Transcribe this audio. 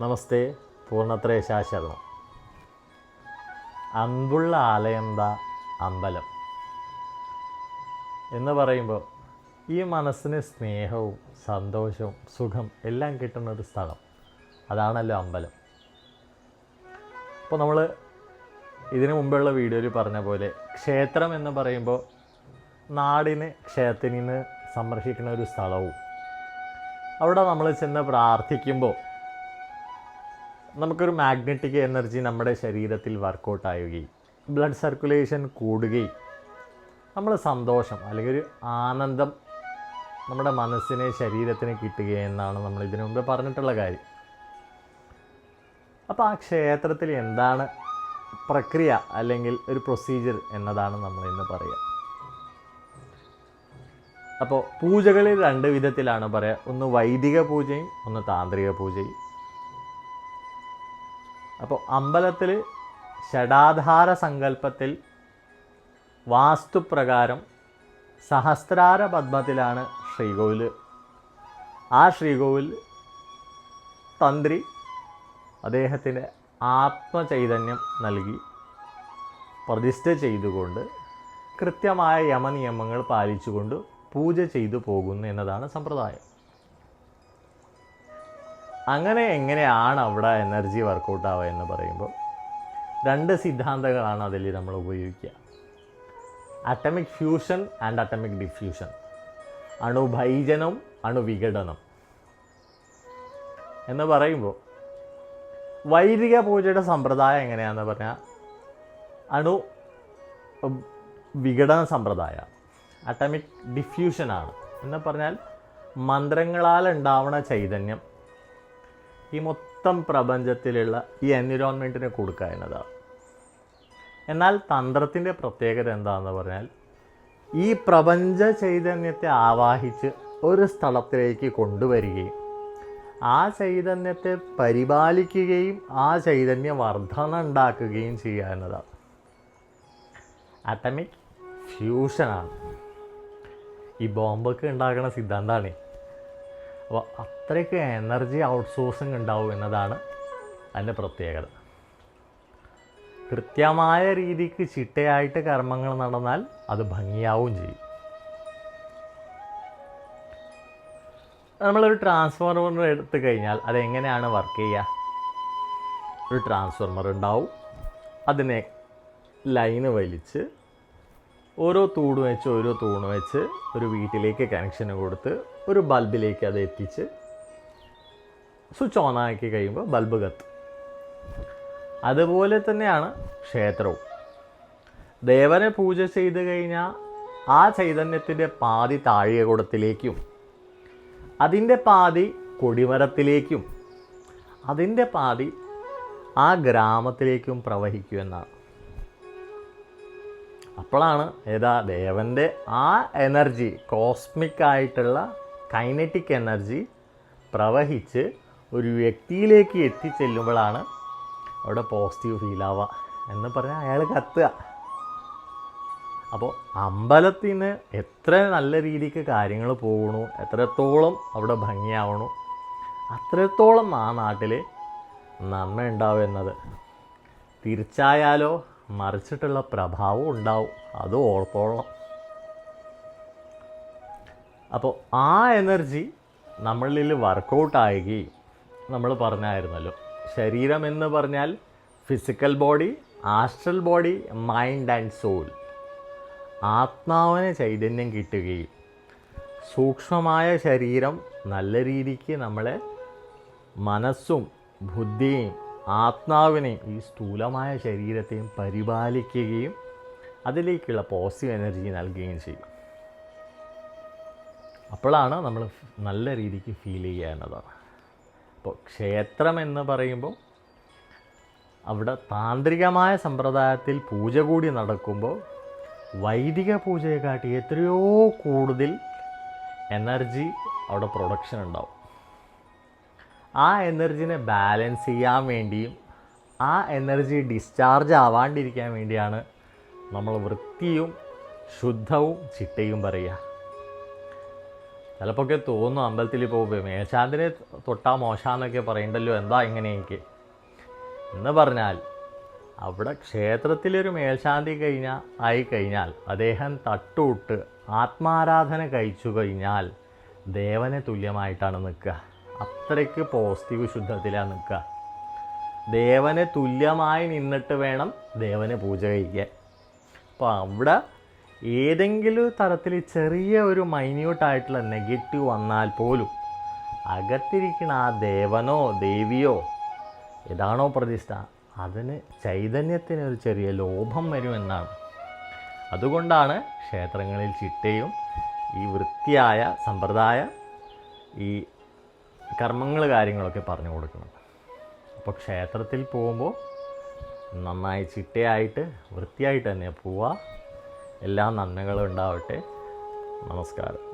നമസ്തേ പൂർണത്രയ ശാശ്വതം. അൻപുള്ള ആലയന്ത അമ്പലം. എന്ന് പറയുമ്പോൾ ഈ മനസ്സിന് സ്നേഹവും സന്തോഷവും സുഖം എല്ലാം കിട്ടുന്ന ഒരു സ്ഥലം. അതാണല്ലോ അമ്പലം. അപ്പോൾ നമ്മൾ ഇതിനു മുമ്പുള്ള വീഡിയോയിൽ പറഞ്ഞ പോലെ ക്ഷേത്രം എന്ന് പറയുമ്പോൾ നാടിന് ക്ഷേത്രത്തിന് സംരക്ഷിക്കുന്ന ഒരു സ്ഥലവും. അവിടെ നമ്മൾ ചെന്ന് പ്രാർത്ഥിക്കുമ്പോൾ നമുക്കൊരു മാഗ്നറ്റിക് എനർജി നമ്മുടെ ശരീരത്തിൽ വർക്കൗട്ട് ആവുകയും ബ്ലഡ് സർക്കുലേഷൻ കൂടുകയും നമ്മൾ സന്തോഷം അല്ലെങ്കിൽ ഒരു ആനന്ദം നമ്മുടെ മനസ്സിന് ശരീരത്തിന് കിട്ടുകയെന്നാണ് നമ്മൾ ഇതിനു മുമ്പ് പറഞ്ഞിട്ടുള്ള കാര്യം. അപ്പോൾ ആ ക്ഷേത്രത്തിൽ എന്താണ് പ്രക്രിയ അല്ലെങ്കിൽ ഒരു പ്രൊസീജിയർ എന്നതാണ് നമ്മൾ ഇന്ന് പറയുക അപ്പോൾ പൂജകളിൽ രണ്ട് വിധത്തിലാണ് പറയുക ഒന്ന് വൈദിക പൂജയും ഒന്ന് താന്ത്രിക പൂജയും. അപ്പോൾ അമ്പലത്തിൽ ഷഡാധാര സങ്കല്പത്തിൽ വാസ്തുപ്രകാരം സഹസ്രാര പത്മത്തിലാണ് ശ്രീകോവിൽ. ആ ശ്രീകോവിൽ തന്ത്രി അദ്ദേഹത്തിന്റെ ആത്മചൈതന്യം നൽകി. പ്രതിഷ്ഠ ചെയ്തുകൊണ്ട് കൃത്യമായ യമനിയമങ്ങൾ പാലിച്ചുകൊണ്ട് പൂജ ചെയ്തു പോകുന്നു എന്നതാണ് സമ്പ്രദായം. അങ്ങനെ എങ്ങനെയാണ് അവിടെ എനർജി വർക്കൗട്ട് ആവുക എന്ന് പറയുമ്പോൾ രണ്ട് സിദ്ധാന്തങ്ങളാണ് അതിൽ നമ്മൾ ഉപയോഗിക്കുക. Atomic fusion and atomic diffusion അണുഭൈജനം അണുവിഘടനം എന്ന് പറയുമ്പോൾ വൈദിക പൂജയുടെ സമ്പ്രദായം എങ്ങനെയാണെന്ന് പറഞ്ഞാൽ അണു വിഘടന സമ്പ്രദായ അറ്റമിക് ഡിഫ്യൂഷനാണ് എന്ന് പറഞ്ഞാൽ മന്ത്രങ്ങളാൽ ഉണ്ടാവുന്ന ചൈതന്യം ഈ മൊത്തം പ്രപഞ്ചത്തിലുള്ള ഈ എൻവിരോൺമെന്റിനെ കൊടുക്കുക എന്നതാണ്. എന്നാൽ തന്ത്രത്തിന്റെ പ്രത്യേകത എന്താണെന്ന് പറഞ്ഞാൽ ഈ പ്രപഞ്ച ചൈതന്യത്തെ ആവാഹിച്ച് ഒരു സ്ഥലത്തിലേക്ക് കൊണ്ടുവരികയും ആ ചൈതന്യത്തെ പരിപാലിക്കുകയും ആ ചൈതന്യ വർധന ഉണ്ടാക്കുകയും ചെയ്യുക എന്നതാണ്. അറ്റമിക് ഫ്യൂഷനാണ് ഈ ബോംബൊക്കെ ഉണ്ടാക്കുന്ന സിദ്ധാന്തമാണ് അപ്പോൾ അത്രയ്ക്ക് എനർജി ഔട്ട്സോഴ്സിങ് ഉണ്ടാവും എന്നതാണ് അതിന്റെ പ്രത്യേകത. കൃത്യമായ രീതിക്ക് ചിട്ടയായിട്ട് കർമ്മങ്ങൾ നടന്നാൽ അത് ഭംഗിയാവുകയും ചെയ്യും. നമ്മളൊരു ട്രാൻസ്ഫോർമർ എടുത്തു കഴിഞ്ഞാൽ അതെങ്ങനെയാണ് വർക്ക് ചെയ്യുക? ഒരു ട്രാൻസ്ഫോർമർ ഉണ്ടാവും. അതിനെ ലൈന് വലിച്ച് ഓരോ തൂണ് വെച്ച് ഓരോ തൂണ് വെച്ച് ഒരു വീട്ടിലേക്ക് കണക്ഷൻ കൊടുത്ത് ഒരു ബൾബിലേക്ക് അത് എത്തിച്ച് സ്വിച്ച് ഓൺ ആക്കി കഴിയുമ്പോൾ ബൾബ് കത്തും. അതുപോലെ തന്നെയാണ് ക്ഷേത്രവും. ദേവനെ പൂജ ചെയ്ത് കഴിഞ്ഞാൽ ആ ചൈതന്യത്തിന്റെ പാതി താഴികകുടത്തിലേക്കും അതിന്റെ പാതി കൊടിമരത്തിലേക്കും അതിന്റെ പാതി ആ ഗ്രാമത്തിലേക്കും പ്രവഹിക്കും എന്നാണ്. അപ്പോഴാണ് ഏതാ ദേവന്റെ ആ എനർജി കോസ്മിക് ആയിട്ടുള്ള കൈനറ്റിക് എനർജി പ്രവഹിച്ച് ഒരു വ്യക്തിയിലേക്ക് എത്തിച്ചെല്ലുമ്പോഴാണ് അവിടെ പോസിറ്റീവ് ഫീൽ ആവുക എന്ന് പറഞ്ഞാൽ അയാൾ കത്തുക. അപ്പോൾ അമ്പലത്തിന് എത്ര നല്ല രീതിക്ക് കാര്യങ്ങൾ പോകണു എത്രത്തോളം അവിടെ ഭംഗിയാവണു അത്രത്തോളം ആ നാട്ടിൽ നന്മ ഉണ്ടാവും എന്നത്. തിരിച്ചായാലോ മറിച്ചിട്ടുള്ള പ്രഭാവം ഉണ്ടാവും അത് ഓർത്തോളം അപ്പോൾ ആ എനർജി നമ്മളിൽ വർക്കൗട്ട് ആവുകയും നമ്മൾ പറഞ്ഞായിരുന്നല്ലോ. ശരീരം എന്ന് പറഞ്ഞാൽ physical body astral body mind and soul ആത്മാവിന് ചൈതന്യം കിട്ടുകയും സൂക്ഷ്മമായ ശരീരം നല്ല രീതിക്ക് നമ്മളെ മനസ്സും ബുദ്ധിയും ആത്മാവിനെയും ഈ സ്ഥൂലമായ ശരീരത്തെയും പരിപാലിക്കുകയും അതിലേക്കുള്ള പോസിറ്റീവ് എനർജി നൽകുകയും ചെയ്യും. അപ്പോഴാണ് നമ്മൾ നല്ല രീതിക്ക് ഫീൽ ചെയ്യുക എന്നതാണ്. അപ്പോൾ ക്ഷേത്രം എന്ന് പറയുമ്പോൾ അവിടെ താന്ത്രികമായ സമ്പ്രദായത്തിൽ പൂജ കൂടി നടക്കുമ്പോൾ വൈദിക പൂജയെക്കാട്ടി എത്രയോ കൂടുതൽ എനർജി അവിടെ പ്രൊഡക്ഷൻ ഉണ്ടാവും. ആ എനർജിനെ ബാലൻസ് ചെയ്യാൻ വേണ്ടിയും ആ എനർജി ഡിസ്ചാർജ് ആവാണ്ടിരിക്കാൻ വേണ്ടിയാണ് നമ്മൾ വൃത്തിയും ശുദ്ധവും ചിട്ടയും പറയുക. ചിലപ്പോൾ ഒക്കെ തോന്നും അമ്പലത്തിൽ പോകുമ്പോൾ മേശാന്തിനെ തൊട്ടാ മോശാന്നൊക്കെ പറയണ്ടല്ലോ എന്താ ഇങ്ങനെയൊക്കെ എന്ന് പറഞ്ഞാൽ അവിടെ ക്ഷേത്രത്തിലൊരു മേൽശാന്തി കഴിഞ്ഞാൽ ആയി കഴിഞ്ഞാൽ അദ്ദേഹം തട്ടുവിട്ട് ആത്മാരാധന കഴിച്ചു കഴിഞ്ഞാൽ ദേവനെ തുല്യമായിട്ടാണ് നിൽക്കുക. അത്രയ്ക്ക് പോസിറ്റീവ് ശുദ്ധത്തിലാണ് നിൽക്കുക. ദേവനെ തുല്യമായി നിന്നിട്ട് വേണം ദേവനെ പൂജ കഴിക്കാൻ. അപ്പോൾ അവിടെ ഏതെങ്കിലും തരത്തിൽ ചെറിയ ഒരു മൈന്യൂട്ടായിട്ടുള്ള നെഗറ്റീവ് വന്നാൽ പോലും അകത്തിരിക്കുന്ന ആ ദേവനോ ദേവിയോ ഏതാണോ പ്രതിഷ്ഠ അതിന് ചൈതന്യത്തിന് ഒരു ചെറിയ ലോഭം വരുമെന്നാണ് അതുകൊണ്ടാണ് ക്ഷേത്രങ്ങളിൽ ചിട്ടയും ഈ വൃത്തിയായ സമ്പ്രദായ ഈ കർമ്മങ്ങൾ കാര്യങ്ങളൊക്കെ പറഞ്ഞു കൊടുക്കുന്നത്. അപ്പോൾ ക്ഷേത്രത്തിൽ പോകുമ്പോൾ നന്നായി ചിട്ടയായിട്ട് വൃത്തിയായിട്ട് തന്നെ പോവുക. എല്ലാ നന്മകളും ഉണ്ടാവട്ടെ. നമസ്കാരം.